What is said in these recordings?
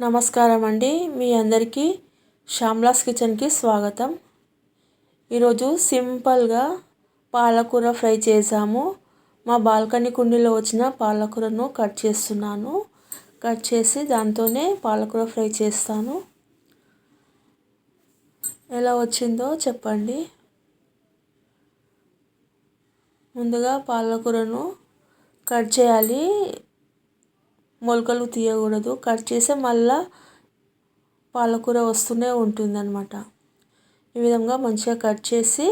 నమస్కారం అండి మీ అందరికీ శ్యామ్లాస్ కిచెన్కి స్వాగతం. ఈరోజు సింపుల్గా పాలకూర ఫ్రై చేసాము మా బాల్కనీ కుండీలో వచ్చిన పాలకూరను కట్ చేస్తున్నాను. కట్ చేసి దాంతోనే పాలకూర ఫ్రై చేస్తాను. ఎలా వచ్చిందో చెప్పండి. ముందుగా పాలకూరను కట్ చేయాలి. మొలకలు తీయకూడదు. కట్ చేస్తే మళ్ళా పాలకూర వస్తూనే ఉంటుంది అనమాట ఈ విధంగా మంచిగా కట్ చేసి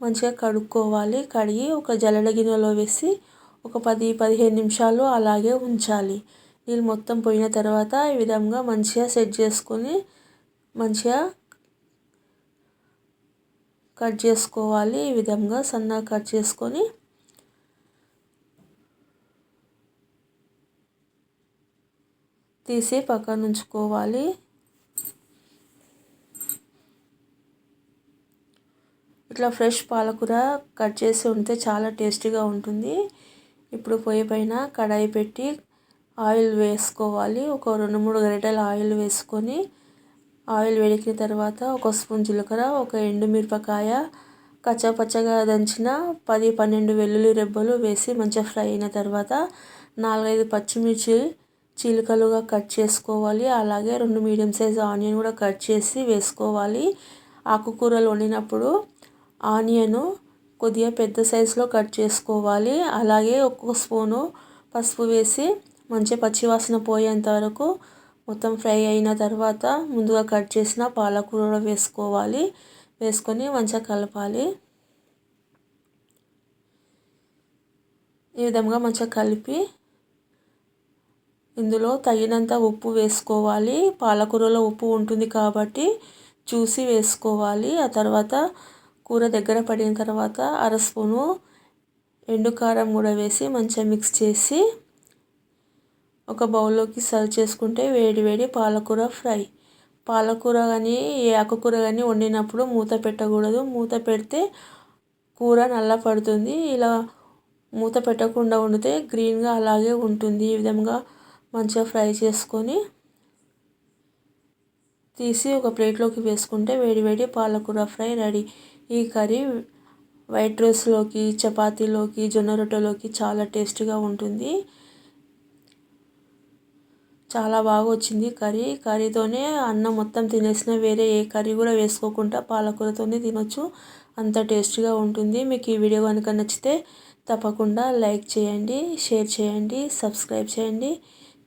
మంచిగా కడుక్కోవాలి. కడిగి ఒక జల్లెడ గిన్నెలో వేసి ఒక పది పదిహేను నిమిషాలు అలాగే ఉంచాలి. నీళ్ళు మొత్తం పోయిన తర్వాత ఈ విధంగా మంచిగా సెట్ చేసుకొని మంచిగా కట్ చేసుకోవాలి. ఈ విధంగా సన్నగా కట్ చేసుకొని తీసి పక్కన ఉంచుకోవాలి. ఇట్లా ఫ్రెష్ పాలకూర కట్ చేసి ఉంటే చాలా టేస్టీగా ఉంటుంది. ఇప్పుడు పొయ్యి పైన కడాయి పెట్టి ఆయిల్ వేసుకోవాలి. ఒక రెండు మూడు గరిటెల ఆయిల్ వేసుకొని ఆయిల్ వేడికిన తర్వాత ఒక స్పూన్ జీలకర్ర ఒక ఎండుమిరపకాయ కచ్చపచ్చగా దంచిన పది పన్నెండు వెల్లుల్లి రెబ్బలు వేసి మంచిగా ఫ్రై అయిన తర్వాత నాలుగైదు పచ్చిమిర్చి చిలుకలుగా కట్ చేసుకోవాలి. అలాగే రెండు మీడియం సైజ్ ఆనియన్ కూడా కట్ చేసి వేసుకోవాలి. ఆకుకూరలు వండినప్పుడు ఆనియన్ కొద్దిగా పెద్ద సైజులో కట్ చేసుకోవాలి. అలాగే ఒక్కొక్క స్పూను పసుపు వేసి మంచిగా పచ్చివాసన పోయేంత వరకు మొత్తం ఫ్రై అయిన తర్వాత ముందుగా కట్ చేసిన పాలకూర వేసుకోవాలి. వేసుకొని మంచిగా కలపాలి. ఈ విధంగా మంచిగా కలిపి ఇందులో తగినంత ఉప్పు వేసుకోవాలి. పాలకూరలో ఉప్పు ఉంటుంది కాబట్టి చూసి వేసుకోవాలి. ఆ తర్వాత కూర దగ్గర పడిన తర్వాత అర స్పూను ఎండు కారం కూడా వేసి మంచిగా మిక్స్ చేసి ఒక బౌల్లోకి సర్వ్ చేసుకుంటే వేడి వేడి పాలకూర ఫ్రై. పాలకూర కానీ ఏ ఆకుకూర కానీ వండినప్పుడు మూత పెట్టకూడదు. మూత పెడితే కూర నల్ల పడుతుంది. ఇలా మూత పెట్టకుండా వండితే గ్రీన్గా అలాగే ఉంటుంది. ఈ విధంగా మంచిగా ఫ్రై చేసుకొని తీసి ఒక ప్లేట్లోకి వేసుకుంటే వేడి వేడి పాలకూర ఫ్రై రెడీ. ఈ కర్రీ వైట్ రైస్లోకి చపాతీలోకి జొన్న రొట్టెలోకి చాలా టేస్టీగా ఉంటుంది. చాలా బాగా వచ్చింది కర్రీ. కర్రీతోనే అన్నం మొత్తం తినేసిన వేరే ఏ కర్రీ కూడా వేసుకోకుండా పాలకూరతోనే తినొచ్చు. అంత టేస్టీగా ఉంటుంది. మీకు ఈ వీడియో కనుక నచ్చితే తప్పకుండా లైక్ చేయండి షేర్ చేయండి సబ్స్క్రైబ్ చేయండి.